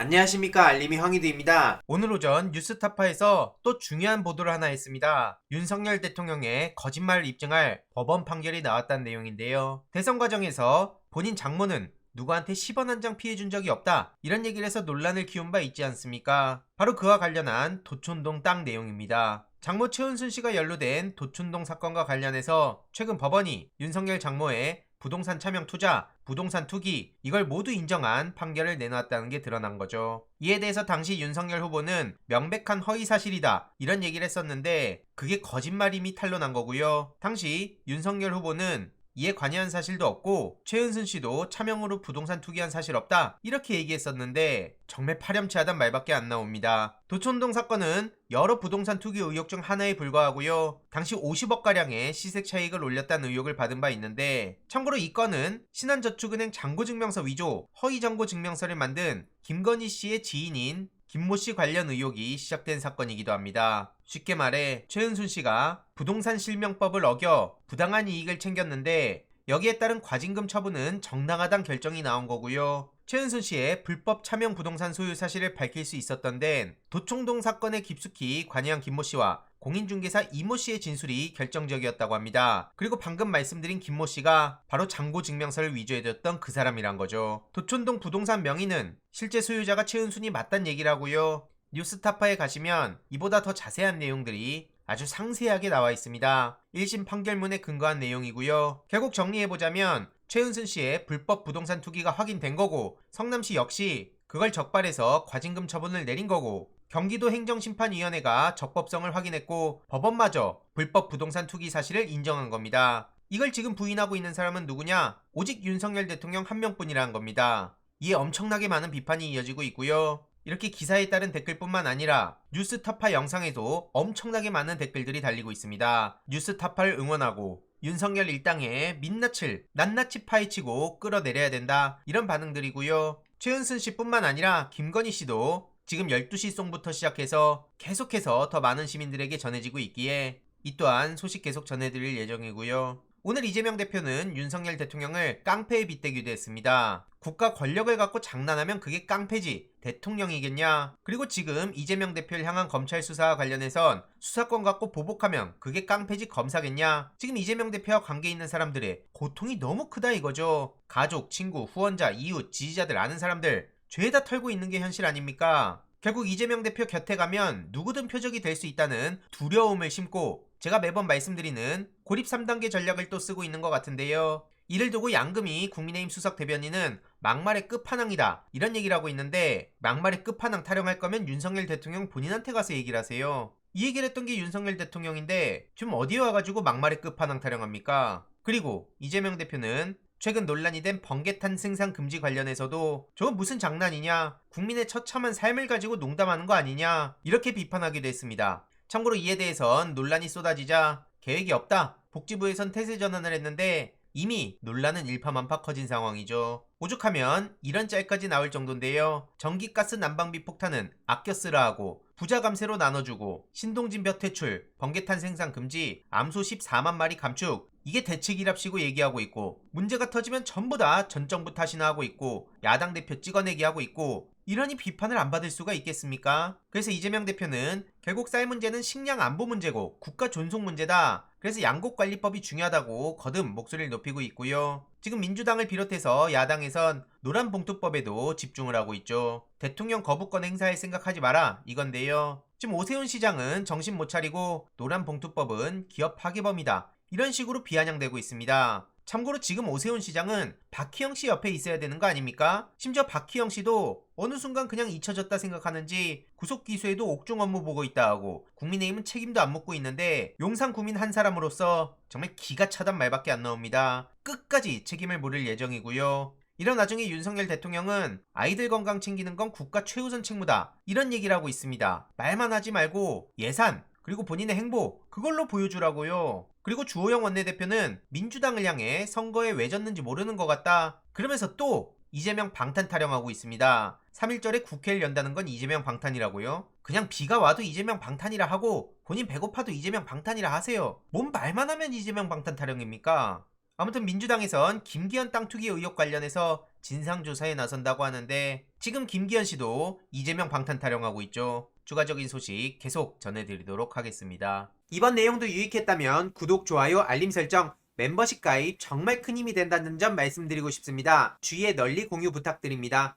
안녕하십니까 알림이 황희두입니다. 오늘 오전 뉴스타파에서 또 중요한 보도를 하나 했습니다. 윤석열 대통령의 거짓말을 입증할 법원 판결이 나왔다는 내용인데요. 대선 과정에서 본인 장모는 누구한테 10원 한 장 피해준 적이 없다. 이런 얘기를 해서 논란을 키운 바 있지 않습니까? 바로 그와 관련한 도촌동 땅 내용입니다. 장모 최은순 씨가 연루된 도촌동 사건과 관련해서 최근 법원이 윤석열 장모의 부동산 차명 투자, 부동산 투기 이걸 모두 인정한 판결을 내놨다는 게 드러난 거죠. 이에 대해서 당시 윤석열 후보는 명백한 허위 사실이다 이런 얘기를 했었는데 그게 거짓말임이 탄로난 거고요. 당시 윤석열 후보는 이에 관여한 사실도 없고 최은순 씨도 차명으로 부동산 투기한 사실 없다 이렇게 얘기했었는데 정말 파렴치하단 말밖에 안 나옵니다. 도촌동 사건은 여러 부동산 투기 의혹 중 하나에 불과하고요. 당시 50억 가량의 시세 차익을 올렸다는 의혹을 받은 바 있는데 참고로 이 건은 신한저축은행 잔고증명서 위조, 허위잔고증명서를 만든 김건희 씨의 지인인 김모 씨 관련 의혹이 시작된 사건이기도 합니다. 쉽게 말해 최은순 씨가 부동산 실명법을 어겨 부당한 이익을 챙겼는데 여기에 따른 과징금 처분은 정당하단 결정이 나온 거고요. 최은순 씨의 불법 차명 부동산 소유 사실을 밝힐 수 있었던 데는 도청동 사건에 깊숙이 관여한 김모 씨와 공인중개사 이모 씨의 진술이 결정적이었다고 합니다. 그리고 방금 말씀드린 김모 씨가 바로 잔고 증명서를 위조해줬던 그 사람이란 거죠. 도촌동 부동산 명의는 실제 소유자가 최은순이 맞단 얘기라고요. 뉴스타파에 가시면 이보다 더 자세한 내용들이 아주 상세하게 나와 있습니다. 1심 판결문에 근거한 내용이고요. 결국 정리해보자면 최은순 씨의 불법 부동산 투기가 확인된 거고 성남시 역시 그걸 적발해서 과징금 처분을 내린 거고 경기도 행정심판위원회가 적법성을 확인했고 법원마저 불법 부동산 투기 사실을 인정한 겁니다. 이걸 지금 부인하고 있는 사람은 누구냐? 오직 윤석열 대통령 한 명뿐이라는 겁니다. 이에 엄청나게 많은 비판이 이어지고 있고요. 이렇게 기사에 따른 댓글뿐만 아니라 뉴스타파 영상에도 엄청나게 많은 댓글들이 달리고 있습니다. 뉴스타파를 응원하고 윤석열 일당에 민낯을 낱낱이 파헤치고 끌어내려야 된다 이런 반응들이고요. 최은순 씨뿐만 아니라 김건희 씨도 지금 12시 송부터 시작해서 계속해서 더 많은 시민들에게 전해지고 있기에 이 또한 소식 계속 전해드릴 예정이고요. 오늘 이재명 대표는 윤석열 대통령을 깡패에 빗대기도 했습니다. 국가 권력을 갖고 장난하면 그게 깡패지 대통령이겠냐? 그리고 지금 이재명 대표를 향한 검찰 수사와 관련해선 수사권 갖고 보복하면 그게 깡패지 검사겠냐? 지금 이재명 대표와 관계 있는 사람들의 고통이 너무 크다 이거죠. 가족, 친구, 후원자, 이웃, 지지자들 아는 사람들 죄다 털고 있는 게 현실 아닙니까? 결국 이재명 대표 곁에 가면 누구든 표적이 될 수 있다는 두려움을 심고 제가 매번 말씀드리는 고립 3단계 전략을 또 쓰고 있는 것 같은데요. 이를 두고 양금이 국민의힘 수석 대변인은 막말의 끝판왕이다 이런 얘기를 하고 있는데 막말의 끝판왕 타령할 거면 윤석열 대통령 본인한테 가서 얘기를 하세요. 이 얘기를 했던 게 윤석열 대통령인데 지금 어디에 와가지고 막말의 끝판왕 타령합니까? 그리고 이재명 대표는 최근 논란이 된 번개탄 생산 금지 관련해서도 저건 무슨 장난이냐 국민의 처참한 삶을 가지고 농담하는 거 아니냐 이렇게 비판하기도 했습니다. 참고로 이에 대해선 논란이 쏟아지자 계획이 없다. 복지부에선 태세 전환을 했는데 이미 논란은 일파만파 커진 상황이죠. 오죽하면 이런 짤까지 나올 정도인데요. 전기가스 난방비 폭탄은 아껴 쓰라 하고 부자 감세로 나눠주고 신동진 벼 퇴출, 번개탄 생산 금지, 암소 14만 마리 감축 이게 대책이랍시고 얘기하고 있고 문제가 터지면 전부 다 전 정부 탓이나 하고 있고 야당 대표 찍어내기 하고 있고 이러니 비판을 안 받을 수가 있겠습니까? 그래서 이재명 대표는 결국 쌀 문제는 식량 안보 문제고 국가 존속 문제다. 그래서 양곡관리법이 중요하다고 거듭 목소리를 높이고 있고요. 지금 민주당을 비롯해서 야당에선 노란봉투법에도 집중을 하고 있죠. 대통령 거부권 행사할 생각하지 마라 이건데요. 지금 오세훈 시장은 정신 못 차리고 노란봉투법은 기업 파괴범이다. 이런 식으로 비아냥대고 있습니다. 참고로 지금 오세훈 시장은 박희영 씨 옆에 있어야 되는 거 아닙니까? 심지어 박희영 씨도 어느 순간 그냥 잊혀졌다 생각하는지 구속 기소에도 옥중 업무 보고 있다 하고 국민의힘은 책임도 안 묻고 있는데 용산 구민 한 사람으로서 정말 기가 차단 말밖에 안 나옵니다. 끝까지 책임을 물을 예정이고요. 이런 와중에 윤석열 대통령은 아이들 건강 챙기는 건 국가 최우선 책무다. 이런 얘기를 하고 있습니다. 말만 하지 말고 예산, 그리고 본인의 행보, 그걸로 보여주라고요. 그리고 주호영 원내대표는 민주당을 향해 선거에 왜 졌는지 모르는 것 같다. 그러면서 또 이재명 방탄 타령하고 있습니다. 3일절에 국회를 연다는 건 이재명 방탄이라고요? 그냥 비가 와도 이재명 방탄이라 하고 본인 배고파도 이재명 방탄이라 하세요. 뭔 말만 하면 이재명 방탄 타령입니까? 아무튼 민주당에선 김기현 땅 투기 의혹 관련해서 진상조사에 나선다고 하는데 지금 김기현 씨도 이재명 방탄 타령하고 있죠. 추가적인 소식 계속 전해드리도록 하겠습니다. 이번 내용도 유익했다면 구독, 좋아요, 알림 설정, 멤버십 가입 정말 큰 힘이 된다는 점 말씀드리고 싶습니다. 주위에 널리 공유 부탁드립니다.